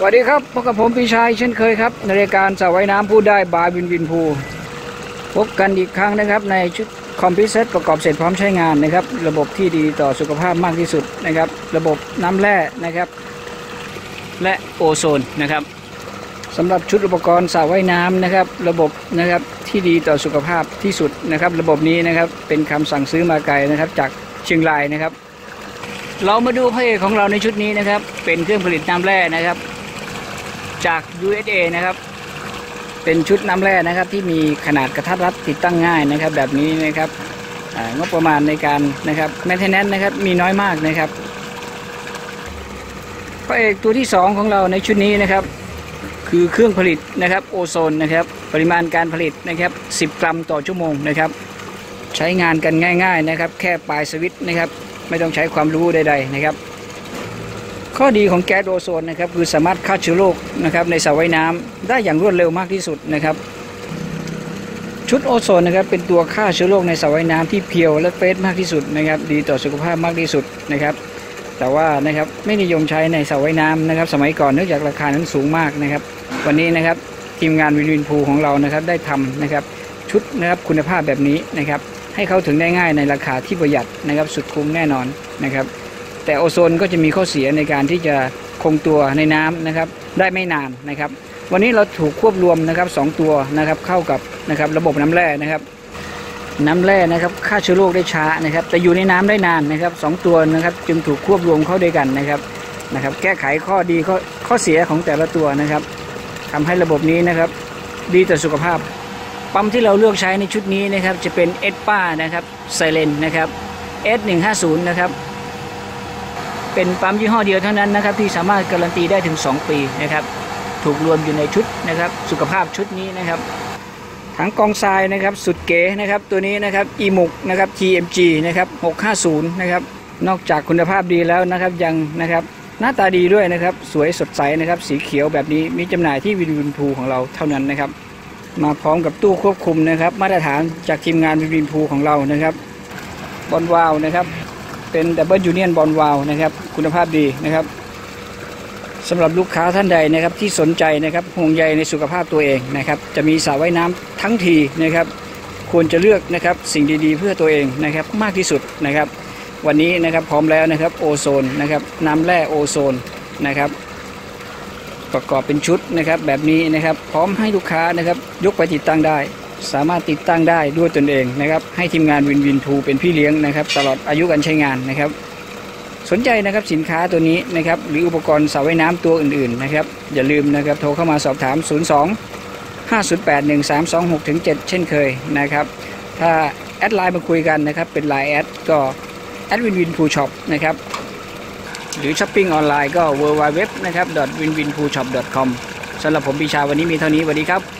สวัสดีครับพบกับผมปีชัยเช่นเคยครับ ในรายการสระว่ายน้ำพูดได้บายวินวินพูพบกันอีกครั้งนะครับ ในชุดคอมพิวเซตประกอบเสร็จพร้อมใช้งานนะครับ ระบบที่ดีต่อสุขภาพมากที่สุดนะครับ ระบบน้ำแร่นะครับ และโอโซนนะครับสำหรับชุดอุปกรณ์สระว่ายน้ำนะครับ ระบบนะครับที่ดีต่อสุขภาพที่สุดนะครับ ระบบนี้นะครับเป็นคำสั่งซื้อมาไกลนะครับ จากเชียงรายนะครับ เรามาดูพระเอกของเราในชุดนี้นะครับ เป็นเครื่องผลิตน้ำแร่นะครับ จาก USA นะครับ เป็นชุดน้ำแร่นะครับ ที่มีขนาดกระทัดรัดติดตั้งง่ายนะครับ แบบนี้นะครับงบประมาณในการนะครับแมนเทนแนนนะครับมีน้อยมากนะครับพระเอกตัวที่ 2 ของเราในชุดนี้นะครับ คือเครื่องผลิตนะครับโอโซนนะครับ ปริมาณการผลิตนะครับ 10 กรัมต่อชั่วโมงนะครับ ใช้งานกันง่าย ๆนะครับ แค่ปลายสวิตช์นะครับ ไม่ต้องใช้ความรู้ใด ๆ นะครับ ข้อดีของแก๊สโอโซนนะครับคือสามารถฆ่าเชื้อโรคนะครับในสระว่ายน้ำได้อย่างรวดเร็วมากที่สุดนะครับ ชุดโอโซนนะครับเป็นตัวฆ่าเชื้อโรคในสระว่ายน้ำที่เพียวและเฟรชมากที่สุดนะครับ ดีต่อสุขภาพมากที่สุดนะครับ แต่ว่านะครับไม่นิยมใช้ในสระว่ายน้ำนะครับ สมัยก่อนเนื่องจากราคานั้นสูงมากนะครับ วันนี้นะครับทีมงานวินวินพูของเรานะครับได้ทำนะครับชุดนะครับคุณภาพแบบนี้นะครับ ให้เขาถึงได้ง่ายในราคาที่ประหยัดนะครับสุดคุ้มแน่นอนนะครับ แต่โอโซนก็จะมีข้อเสียในการที่จะคงตัวในน้ำนะครับได้ไม่นานนะครับ วันนี้เราถูกควบรวมนะครับสองตัวนะครับเข้ากับนะครับระบบน้ำแร่นะครับ น้ำแร่นะครับฆ่าเชื้อโรคได้ช้านะครับ แต่อยู่ในน้ำได้นานนะครับสองตัวนะครับจึงถูกควบรวมเข้าด้วยกันนะครับนะครับ แก้ไขข้อดีข้อข้อเสียของแต่ละตัวนะครับทำให้ระบบนี้นะครับดีต่อสุขภาพปั๊มที่เราเลือกใช้ในชุดนี้นะครับจะเป็นเอสป้านะครับไซเลนนะครับ S150 นะครับ เป็นปั๊มยี่ห้อเดียวเท่านั้นนะครับที่สามารถการันตีได้ถึง 2 ปีนะครับถูกรวมอยู่ในชุดนะครับสุขภาพชุดนี้นะครับถังกองทรายนะครับสุดเก๋นะครับตัวนี้นะครับ e m u k นะครับ TMG นะครับ650นะครับนอกจากคุณภาพดีแล้วนะครับยังนะครับหน้าตาดีด้วยนะครับสวยสดใสนะครับสีเขียวแบบนี้มีจำหน่ายที่วินวินพูของเราเท่านั้นนะครับมาพร้อมกับตู้ควบคุมนะครับมาตรฐานจากทีมงานวินวินพูของเรานะครับบอลวาลนะครับ เป็นดับเบิลยูเนียนบอลวาลนะครับ คุณภาพดีนะครับสำหรับลูกค้าท่านใดนะครับที่สนใจนะครับห่วงใยในสุขภาพตัวเองนะครับ จะมีสระว่ายน้ำทั้งทีนะครับ ควรจะเลือกนะครับสิ่งดีๆ เพื่อตัวเองนะครับมากที่สุดนะครับ วันนี้นะครับพร้อมแล้วนะครับโอโซนนะครับน้ำแร่โอโซนนะครับประกอบเป็นชุดนะครับแบบนี้นะครับพร้อมให้ลูกค้านะครับยกไปติดตั้งได้ สามารถติดตั้งได้ด้วยตนเองนะครับ ให้ทีมงานวินวินทูเป็นพี่เลี้ยงนะครับ ตลอดอายุการใช้งานนะครับ สนใจนะครับสินค้าตัวนี้นะครับ หรืออุปกรณ์สระว่ายน้ำตัวอื่นๆนะครับ อย่าลืมนะครับโทรเข้ามาสอบถาม 02 508 1326ถึง7เช่นเคยนะครับ ถ้าแอดไลน์มาคุยกันนะครับ เป็นไลน์แอดก็แอดวินวินพูช็อปนะครับหรือช้อปปิ้งออนไลน์ก็ w w w นะครับ w i n w i n p o o s h o p c o m สำหรับผมปีชาวันนี้มีเท่านี้สวัสดีครับ